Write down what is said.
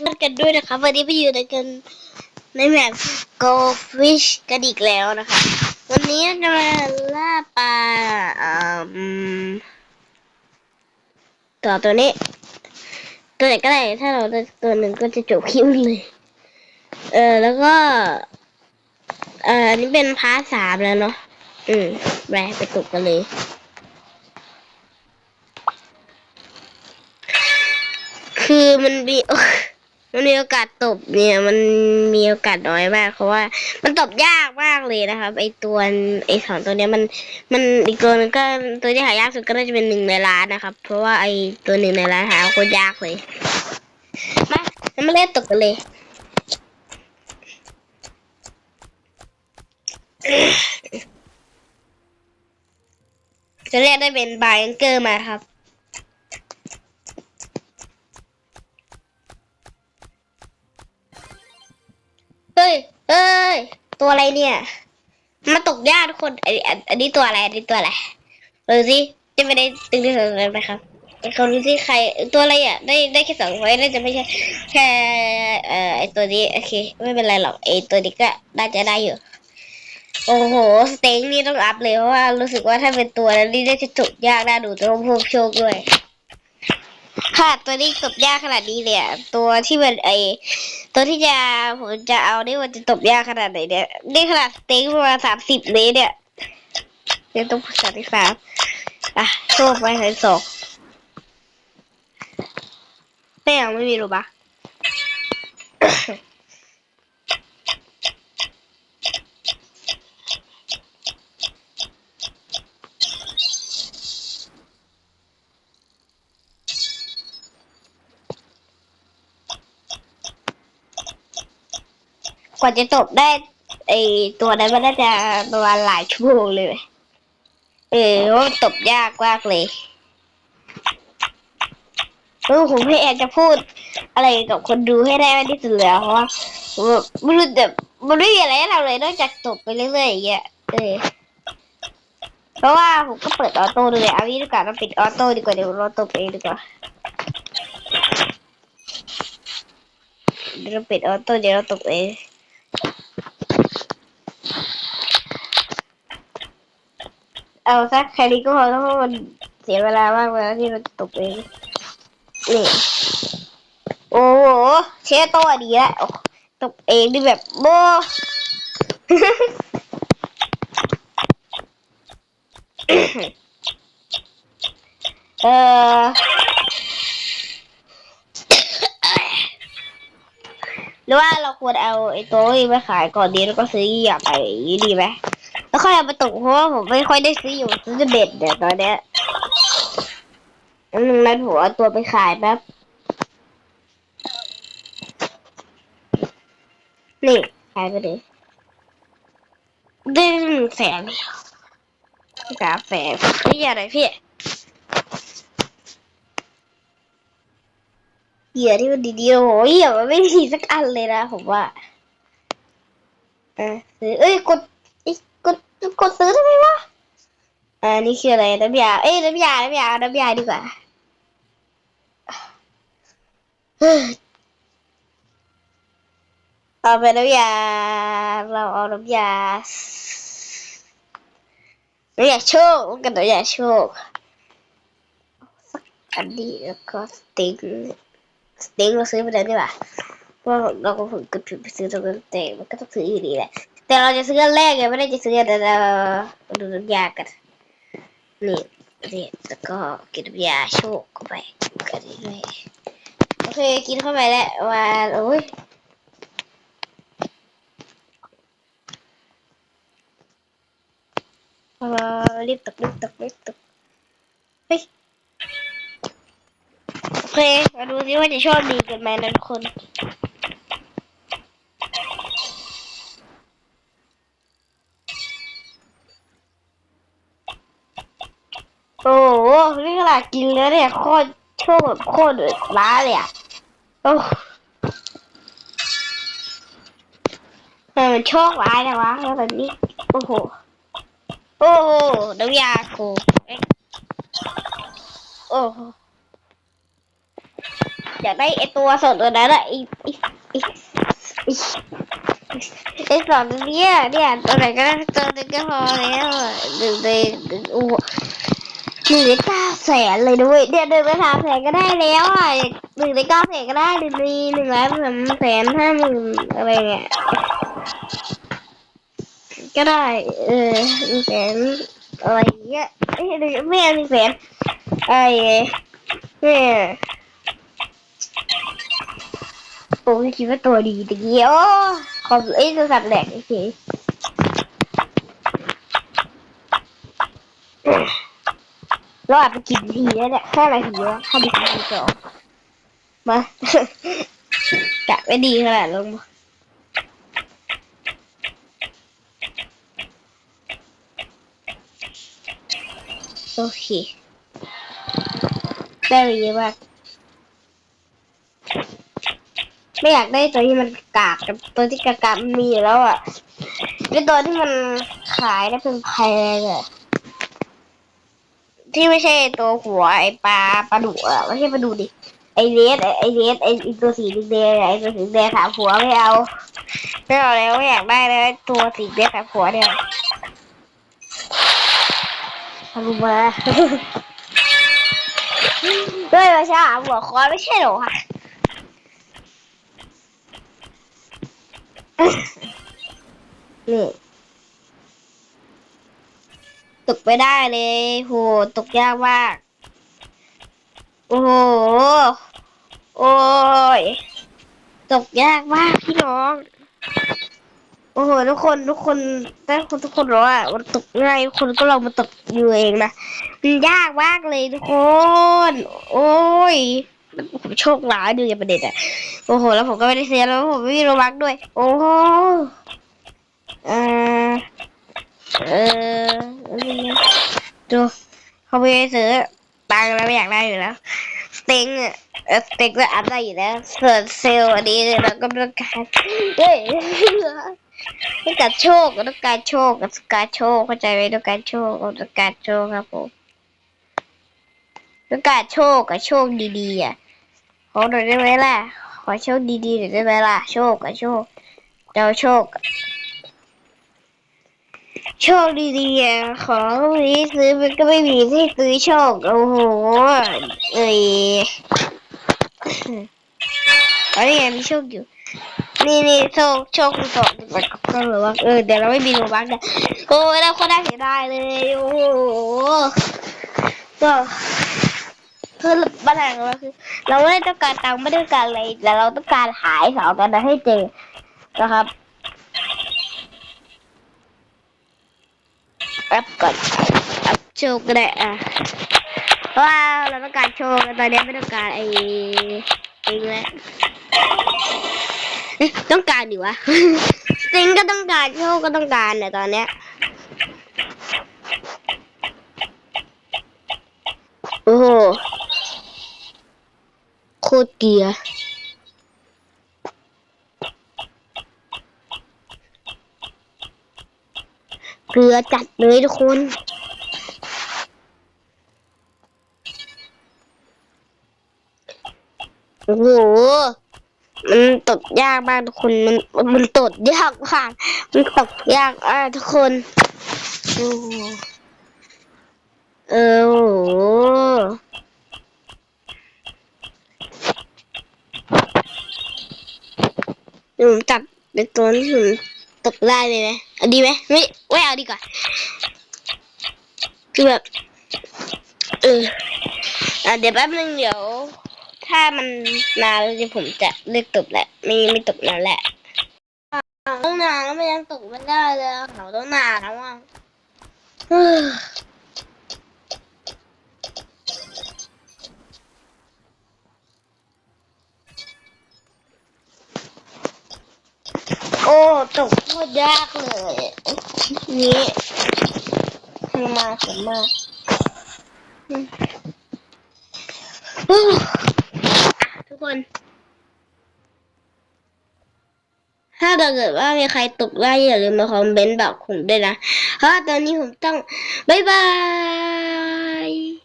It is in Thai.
ทุกกันด้วยนะคะวันนี้ไปอยู่ในกันในแมป Go Fish กันอีกแล้วนะคะ วันนี้จะมาล่าปลาตัวตัวนี้ ตัวไหนก็ได้ถ้าเราได้ตัวหนึ่งก็จะจบคลิปเลย เออแล้วก็ เอออันนี้เป็นพาร์ทสามแล้วเนาะอืมไปไปตกกันเลยคือมันมี มันมีโอกาสตบเนี่ยมันมีโอกาสน้อยมากเพราะว่า มันตบยากมากเลยนะครับ ไอตัวไอสองตัวเนี้ยมันมันอีกตัวนึงก็ตัวที่หายากสุดก็น่าจะเป็นหนึ่งในล้านนะครับ เพราะว่าไอตัวหนึ่งในล้านหาโคตรยากเลยมาแล้วมาเล่นตกกันเลยจะเรียกได้เป็นบายเกอร์มาครับ เฮ้ยเฮ้ย ตัวอะไรเนี่ย มาตกยากทุกคน อันอันอันนี้ตัวอะไร อันนี้ตัวอะไรดูสิจะไม่ได้ตึงที่สุดเลยนะครับเขาดูสิใครตัวอะไรอะ ได้ได้แค่สองไว้น่าจะไม่ใช่แค่เอ่อไอตัวนี้โอเค ไม่เป็นไรหรอกไอตัวนี้ก็น่าจะได้อยู่ โอ้โหสเต็งนี่ต้องอัพเลยเพราะว่ารู้สึกว่าถ้าเป็นตัวนั้นนี่าจะจบยากน่าดูต้องเพิ่มโชคด้วย ค่ะตัวนี้ตบยากขนาดนี้เลยอะตัวที่มันไอตัวที่จะผมจะเอานี่มันจะตบยากขนาดไหนเนี่ยนี่ขนาดสเต็งประมาณสามสิบเมตรเนี่ยเดี๋ยต้องสามที่สามอะโชคไปเลยสองแม่ยังไม่มีรูปะ ก ว่าจะตบได้ ไอตัวนั้นมันน่าจะประมาณหลายชั่วโมงเลย เออว่าตบยากมากเลยเออผมพยายามจะพูดอะไรกับคนดูให้ได้มากที่สุดเลยอะเพราะว่าไม่รู้แบบมันไม่มีอะไรให้เราเลยนอกจากตบไปเรื่อยๆอย่างเงี้ยเออเพราะว่าผมก็เปิดออโต้ดูเลยเอาวิดีกว่าเราปิดออโต้ดีกว่าเดี๋ยวเราตบเองดีกว่าเดี๋ยวเราปิดออโต้เดี๋ยวเราตบเอง เอาสักแค่นี้ก็พอแล้วเพราะมันเสียเวลามากเวลาที่เราตกเองนี่โอ้โหเชฟตัวดีแล้วตกเองนี่แบบโบเออหรือว่าเราควรเอาไอ้ตัวนี้ไปขายก่อนดีแล้วก็ซื้อเหยียบไปย่างนี้ดีไหม แล้วค่อยเอาไปตกเพราะว่าผมไม่ค่อยได้ซื้ออยู่ซื้อจะเบ็ดเดี๋ยวตอนเนี้ยอันนึงนั้นผมเอาตัวไปขายแป๊บนี่ขายไปเลยได้หนึ่งแสนกาแฟนี่อะไรพี่เหยื่อที่มันดีๆโอ้โหเหยื่อมันไม่ดีสักอันเลยนะผมว่าเออซื้อเอ้ยกด กดซื้อทำไมวะอ่านี่คืออะไรน้ำยาเอ้ยน้ำยาน้ำยาน้ำยาดีกว่าเอาไปน้ำยา เราเอาน้ำยาน้ำยาโชคกันน้ำยาโชคสักอันนี้แล้วก็สติ๊กสติ๊กเราซื้อไปแล้วดีกว่าเพราะเราก็ฝึกกดผิดไปซื้อตรงนั้นแต่มันก็ต้องซื้ออยู่ดีแหละ แต่เราจะซื้ออันแรกไงไม่ได้จะซื้ออันนั้นเราดูน้ำยากันนี่นี่แล้วก็กินน้ำยาโชคเข้าไปกันเรื่อยโอเคกินเข้าไปแล้วว่าโอ้ยเรีบตกรีบตกรีบตกเฮ้ยโอเคมาดูซิว่าจะโชคดีกันไหมนะทุกคน โอ้โหนี่ขนาดกินแล้วเนี่ยโคตรโชคแบบโคตรล้าเลยอะโอ้ทำไมมันโชคร้ายนะวะแล้วแบบนี้ โอ้โห โอ้โหน้ำยาโคโอ้โหอยากได้ไอตัวสดตัวนั้นอะอีอีอีอีไอสองตัวเนี้ยเนี่ยตัวไหนก็ได้ตัวนึงก็พอแล้วหนึ่งในโอ้ หนึ่งในเก้าแสนเลยด้วยเนี่ยหนึ่งในสามแสนก็ได้แล้วอะหนึ่งในเก้าแสนก็ได้หนึ่งในหนึ่งล้านสามแสนห้าหมื่นอะไรเนี่ยก็ได้ เออหนึ่งแสนอะไรอย่างเงี้ยเอ้ยหนึ่งไม่เอาหนึ่งแสนไอ้เนี่ยโอ้ยคิดว่าตัวดีตะกี้โอ้ขอบเอ้โทรศัพท์แหลกโอเค เราอาจไปกินทีแล้วเนี่ยแค่นาทีวะห้านาทีสองมากะไม่ดีขนาดลงมาโอเคได้ไปเยอะมากไม่อยากได้ตัวที่มันกากกับตัวที่กากมันมีอยู่แล้วอะไอตัวที่มันขายได้เป็นแพงอะ ที่ไม่ใช่ตัวหัวไอปลาปลาดุอะไม่ใช่ปลาดุดิไอเรสไอเรสไอตัวสีแดงไอตัวสีแดงสามหัวไม่เอาไม่เอาแล้วไม่อยากได้เลยตัวสีแดงสามหัวเนี่ยทำมาด้วยมาช้าหัวคอไม่ใช่หรอคะนี่ ตกไปได้เลย โห ตกยากมาก โอ้โห โอ้ย ตกยากมากพี่น้อง โอ้โห ทุกคนทุกคนถ้าคนทุกคนรู้ว่ามันตกง่ายคนก็ลองมาตกอยู่เองนะ มันยากมากเลยทุกคน โอ้ยผมโชคร้ายดูอย่างประเด็นอะโอ้โห แล้วผมก็ไม่ได้เสียแล้วผมไม่มีโรบักด้วย โอ้โหเออ เออดูเขาไปซื้อตังแล้วไม่อยากได้อยู่แล้วสเต็งอะเออสเต็งก็อัพได้อยู่แล้วส่วนเซลล์อันนี้เราก็ต้องการเฮ้ยต้องการโชคต้องการโชคต้องการโชคเข้าใจไหมต้องการโชคต้องการโชคครับผมต้องการโชคกับโชคดีๆอะขอหน่อยได้ไหมล่ะขอโชคดีๆหน่อยได้ไหมล่ะโชคกับโชคเจ้าโชค โชคดีๆอะของนี้ซื้อมันก็ไม่มีที่ซื้อโชค โอ้โห เอ้ยอันนี้ยังมีโชคอยู่ นี่นี่โชคโชคคุณสองก็เหลือว่าเออเดี๋ยวเราไม่มีโลบักนี่ยโอ้ยเราก็ได้เสียดายเลย โอ้โหก็คือปัญหาของเราคือ เราไม่ได้ต้องการตังค์ไม่ได้ต้องการอะไรแต่เราต้องการหายสาวกันนั้นให้เจอนะครับแอปก่อนแอปโชคก็ได้อะเพราวเราต้องการโชคตอนนี้ไม่ต้องการไอ้ไอ้แล้วเอ๊ะต้องการดิวะจริงก็ต้องการโชคก็ต้องการเนี่ยตอนเนี้ยโอ้โหโคตรเกีย เกลือจัดเลยทุกคนโอ้โหมันตกยากมากทุกคน มันมันตดยากมากมันตกยากอะทุกคนโอ้โหเออหเดี๋ยวผมจับเป็นตัวที่ ตกได้เลยไหมเอาดีไหมไม่ไม่เอาดีกว่าคือแบบเอออะเดี๋ยวแป๊บนึงเดี๋ยว ถ้ามันนานแล้วเดี๋ยวผมจะเลิกตกแหละ ไม่ไม่ตกนานแหละต้องนานแล้วไม่ยังตกไม่ได้เลยเขาต้องนานแล้วอะเฮ้ย โอ้ตกโคตรยากเลย นี่ทำมาสมากอืมอะทุกคน ถ้าเกิดว่ามีใครตกได้อย่าลืมมาคอมเมนต์บอกผมด้วยนะ เพราะตอนนี้ผมต้อง บ๊ายบาย